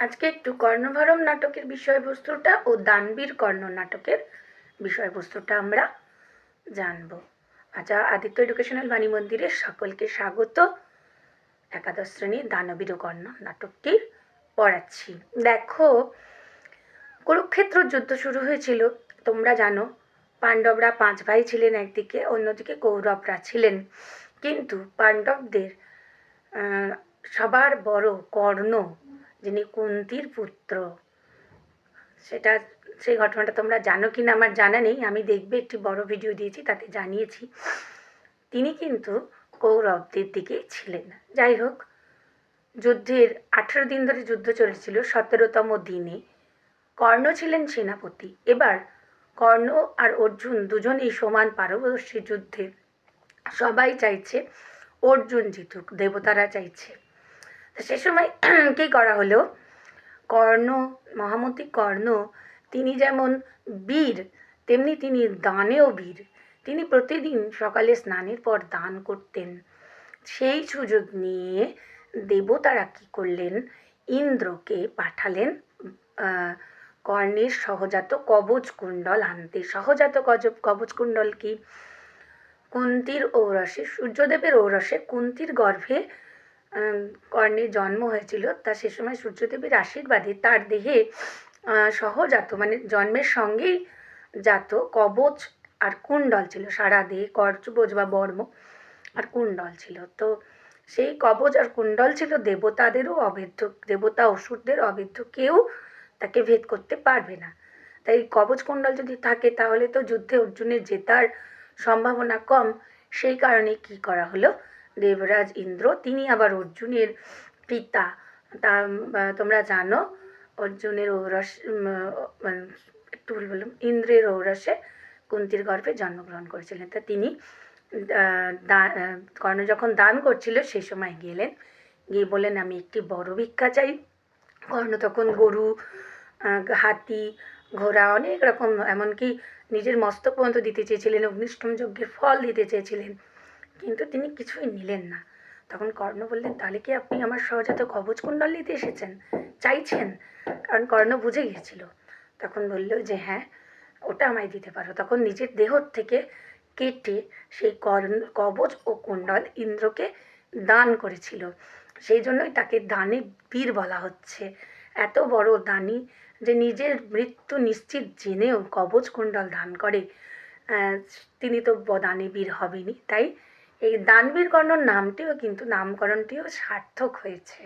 আজকে একটু কর্ণভরম নাটকের বিষয়বস্তুটা ও দানবীর কর্ণ নাটকের বিষয়বস্তুটা আমরা জানব। আচ্ছা আদিত্য এডুকেশনাল বাণী মন্দিরের সকলকে স্বাগত। একাদশ শ্রেণির দানবীর কর্ণ নাটকটি পড়াচ্ছি। দেখো, কুরুক্ষেত্র যুদ্ধ শুরু হয়েছিল। তোমরা জানো, পাণ্ডবরা পাঁচ ভাই ছিলেন একদিকে, অন্যদিকে কৌরবরা ছিলেন। কিন্তু পাণ্ডবদের সবার বড় কর্ণ যিনি কুন্তির পুত্র। সেটা, সেই ঘটনাটা তোমরা জানো কি না আমার জানা নেই। আমি দেখবে একটি বড় ভিডিও দিয়েছি, তাতে জানিয়েছি। তিনি কিন্তু কৌরবদের দিকেই ছিলেন। যাই হোক, যুদ্ধের আঠেরো দিন ধরে যুদ্ধ চলেছিল। সতেরোতম দিনে কর্ণ ছিলেন সেনাপতি। এবার কর্ণ আর অর্জুন দুজনেই সমান পারদর্শী যুদ্ধে সবাই চাইছে অর্জুন জিতুক, দেবতারা চাইছে। সে সময় কী করা হলো? কর্ণ, মহামতি কর্ণ, তিনি যেমন বীর, তেমনি তিনি দানেও বীর। তিনি প্রতিদিন সকালে স্নানের পর দান করতেন। সেই সুযোগ নিয়ে দেবতারা কী করলেন? ইন্দ্রকে পাঠালেন কর্ণের সহজাত কবচ কুণ্ডল আনতে। সহজাত গজ কবচ কুণ্ডল কি? কুন্তির ঔরসে, সূর্যদেবের ঔরসে কুন্তির গর্ভে কর্ণের জন্ম হয়েছিল, তা সে সময় সূর্যদেবের আশীর্বাদে তার দেহে সহজাত মানে জন্মের সঙ্গেই জাত কবচ আর কুণ্ডল ছিল। সারা দেহে কর্চবোজ বা বর্ম আর কুণ্ডল ছিল। তো সেই কবচ আর কুণ্ডল ছিল, দেবতাদেরও অভেদ্য দেবতা অসুরদের অভেদ্য কেউ তাকে ভেদ করতে পারবে না। তাই কবচ কুণ্ডল যদি থাকে, তাহলে তো যুদ্ধে অর্জুনের জেতার সম্ভাবনা কম। সেই কারণে কি করা হলো? দেবরাজ ইন্দ্র, তিনি আবার অর্জুনের পিতা। তা তোমরা জানো, অর্জুনের ঔরস একটু ভুল বললাম, ইন্দ্রের ঔরসে কুন্তির গর্ভে জন্মগ্রহণ করেছিলেন। তা তিনি কর্ণ যখন দান করছিল সেই সময় গেলেন। গিয়ে বললেন, আমি একটি বড় ভিক্ষা চাই। কর্ণ তখন গরু হাতি, ঘোড়া, অনেক রকম, এমনকি নিজের মস্তক পর্যন্ত দিতে চেয়েছিলেন, অগ্নিষ্টম যজ্ঞের ফল দিতে চেয়েছিলেন। কিন্তু তিনি কিছুই নিলেন না। তখন কর্ণ বললেন, তাহলে কি আপনি আমার সহজাত কবচ কুণ্ডল নিতে এসেছেন? চাইছেন? কারণ কর্ণ বুঝে গিয়েছিল। তখন বলল যে হ্যাঁ ওটা আমায় দিতে পারো। তখন নিজের দেহ থেকে কেটে সেই কর্ণ, কবচ ও কুণ্ডল ইন্দ্রকে দান করেছিল। সেই জন্যই তাকে দানে বীর বলা হচ্ছে। এত বড় দানি যে নিজের মৃত্যু নিশ্চিত জেনেও কবচ কুণ্ডল দান করে। তিনি তো দানে বীর হবেনই, তাই এই দানবীর কর্ণর নামটিও কিন্তু নামকরণটিও সার্থক হয়েছে।